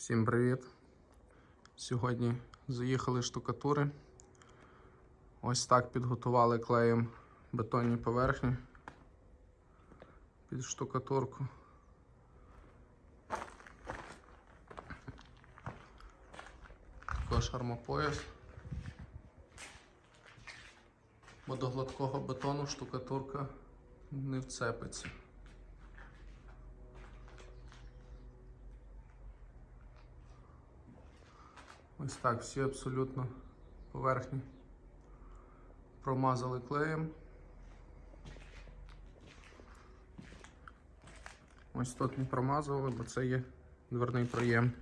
Всім привіт! Сьогодні заїхали штукатури. Ось так підготували клеєм бетонні поверхні під штукатурку. Також армопояс. Бо до гладкого бетону штукатурка не вцепиться. Ось так всі абсолютно поверхні промазали клеєм. Ось тут не промазували, бо це є дверний проєм.